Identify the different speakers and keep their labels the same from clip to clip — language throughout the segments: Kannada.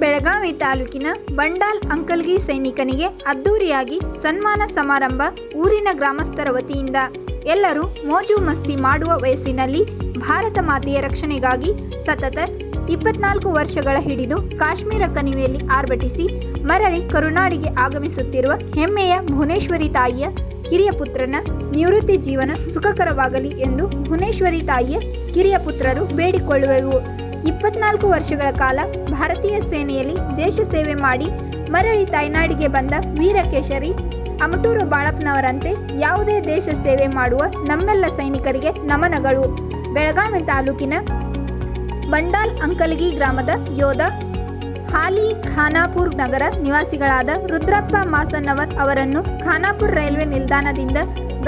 Speaker 1: ಬೆಳಗಾವಿ ತಾಲೂಕಿನ ಬಂಡಾಲ್ ಅಂಕಲ್ಗಿ ಸೈನಿಕನಿಗೆ ಅದ್ದೂರಿಯಾಗಿ ಸನ್ಮಾನ ಸಮಾರಂಭ ಊರಿನ ಗ್ರಾಮಸ್ಥರ ವತಿಯಿಂದ. ಎಲ್ಲರೂ ಮೋಜು ಮಸ್ತಿ ಮಾಡುವ ವಯಸ್ಸಿನಲ್ಲಿ ಭಾರತ ಮಾತೆಯ ರಕ್ಷಣೆಗಾಗಿ ಸತತ ಇಪ್ಪತ್ನಾಲ್ಕು ವರ್ಷಗಳ ಹಿಡಿದು ಕಾಶ್ಮೀರ ಕಣಿವೆಯಲ್ಲಿ ಆರ್ಭಟಿಸಿ ಮರಳಿ ಕರುನಾಡಿಗೆ ಆಗಮಿಸುತ್ತಿರುವ ಹೆಮ್ಮೆಯ ಭುವನೇಶ್ವರಿ ತಾಯಿಯ ಕಿರಿಯ ಪುತ್ರನ ನಿವೃತ್ತಿ ಜೀವನ ಸುಖಕರವಾಗಲಿ ಎಂದು ಭುವನೇಶ್ವರಿ ತಾಯಿಯ ಕಿರಿಯ ಪುತ್ರರು ಬೇಡಿಕೊಳ್ಳುವೆವು. ಇಪ್ಪತ್ನಾಲ್ಕು ವರ್ಷಗಳ ಕಾಲ ಭಾರತೀಯ ಸೇನೆಯಲ್ಲಿ ದೇಶ ಸೇವೆ ಮಾಡಿ ಮರಳಿ ತಾಯ್ನಾಡಿಗೆ ಬಂದ ವೀರಕೇಶರಿ, ಅಮಟೂರು ಬಾಳಪ್ಪನವರಂತೆ ಯಾವುದೇ ದೇಶ ಸೇವೆ ಮಾಡುವ ನಮ್ಮೆಲ್ಲ ಸೈನಿಕರಿಗೆ ನಮನಗಳು. ಬೆಳಗಾವಿ ತಾಲೂಕಿನ ಬಂಡಾಲ್ ಅಂಕಲ್ಗಿ ಗ್ರಾಮದ ಯೋಧ ಹಾಲಿ ಖಾನಾಪುರ್ ನಗರ ನಿವಾಸಿಗಳಾದ ರುದ್ರಪ್ಪ ಮಾಸನ್ನವರ್ ಅವರನ್ನು ಖಾನಾಪುರ್ ರೈಲ್ವೆ ನಿಲ್ದಾಣದಿಂದ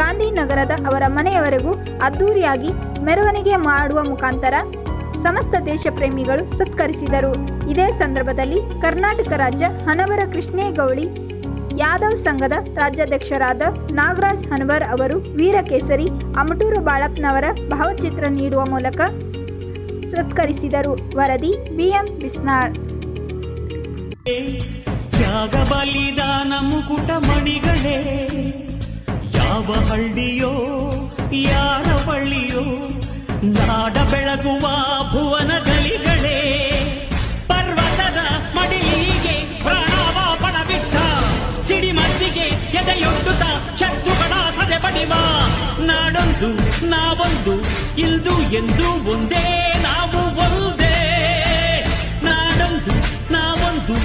Speaker 1: ಗಾಂಧಿನಗರದ ಅವರ ಮನೆಯವರೆಗೂ ಅದ್ದೂರಿಯಾಗಿ ಮೆರವಣಿಗೆ ಮಾಡುವ ಮುಖಾಂತರ ಸಮಸ್ತ ದೇಶ ಪ್ರೇಮಿಗಳು ಸತ್ಕರಿಸಿದರು. ಇದೇ ಸಂದರ್ಭದಲ್ಲಿ ಕರ್ನಾಟಕ ರಾಜ್ಯ ಹನವರ ಕೃಷ್ಣೇಗೌಳಿ ಯಾದವ್ ಸಂಘದ ರಾಜ್ಯಾಧ್ಯಕ್ಷರಾದ ನಾಗರಾಜ್ ಹನವರ್ ಅವರು ವೀರಕೇಸರಿ, ಅಮಟೂರು ಬಾಳಪ್ಪನವರ ಭಾವಚಿತ್ರ ನೀಡುವ ಮೂಲಕ ಸತ್ಕರಿಸಿದರು. ವರದಿ ಬಿಎಂ ಬಿಸ್ನಾಳ್.
Speaker 2: ತ್ಯಾಗ ಬಲಿದಾನ ಮುಕುಟ ಮಣಿಗಳೇ, ಯಾವ ಹಳ್ಳಿಯೋ ಯಾರ ಬೆಳಗುವ ಭುವನಗಳಿಗಳೇ ಪರ್ವತದ ಮಡಿಲಿಗೆ ಪ್ರಾಣಾವಾಪಣ ಬಿಟ್ಟ ಸಿಡಿಮದ್ದಿಗೆ ಎದೆಯೊಡ್ಡುತ್ತ ಶತ್ರುಗಳ ಸದೆ ಬಡಿವ. ನಾಡೊಂದು, ನಾವೊಂದು ಇಲ್ದು ಎಂದು ಒಂದೇ, ನಾವು ಒಂದೇ. ನಾಡೊಂದು, ನಾವೊಂದು.